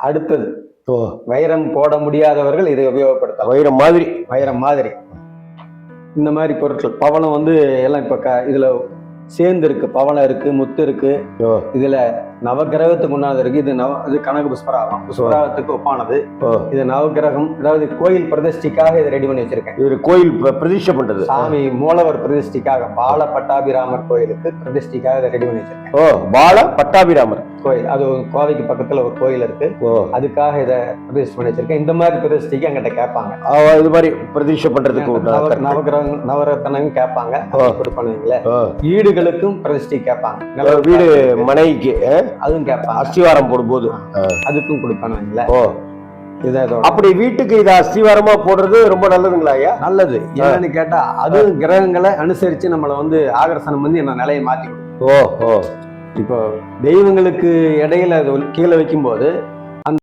அடுத்தது வைரம் போட முடியாதவர்கள் இதை உபயோகப்படுத்தலாம். வைரம் மாதிரி. வைரம் மாதிரி. இந்த மாதிரி பொருட்கள். பவளம் வந்து எல்லாம் இப்ப க இதுல சேர்ந்து இருக்கு. பவளம் இருக்கு முத்து இருக்கு. இதுல நவகிரகத்துக்கு உண்டானது இருக்கு. இது நவ இது கனக புஷ்பராகம். புஷ்பராகத்துக்கு ஒப்பானது. இது நவகிரகம் அதாவது கோயில் பிரதிஷ்டிக்காக இதை ரெடி பண்ணி வச்சிருக்கேன். இவர் கோயில் பிர- பிரதிஷ்டை பண்றது. சாமி மூலவர் பிரதிஷ்டிக்காக பால பட்டாபிராமர் கோயிலுக்கு பிரதிஷ்டிக்காக இதை ரெடி பண்ணி வச்சிருக்கேன். ஓ பால பட்டாபிராமர். கோயில். அது ஒரு கோவைக்கு பக்கத்துல ஒரு கோயில் இருக்கு. அதுக்காக இதை பிரதிஷ்டை பண்ணி வச்சிருக்கேன். இந்த மாதிரி பிரதிஷ்டிக்கு என்கிட்ட கேட்பாங்க. இது மாதிரி பிரதிஷ்டை பண்றதுக்கு. நவகிரகம் நவரத்தனங்க கேட்பாங்க. கொடுப்பானுங்களே ஓ. வீடுகளுக்கும் பிரதிஷ்டி கேட்பாங்க. வீடு மனைக்கு அஹ், அதுவும் கேட்பாங்க. அஸ்திவாரம் போடும்போது. அதுக்கும் கொடுப்பானுங்களே ஓ. அப்படி வீட்டுக்கு இதை அஸ்திவாரமா போடுறது ரொம்ப நல்லதுங்களா ஐயா? நல்லது. என்னன்னு கேட்டா அது கிரகங்களை அனுசரிச்சு நம்மளை வந்து ஆகர்ஷணம் வந்து என்ன நிலையை மாத்தி ஓ ஓ. இப்போ தெய்வங்களுக்கு இடையில அது கீழே வைக்கும்போது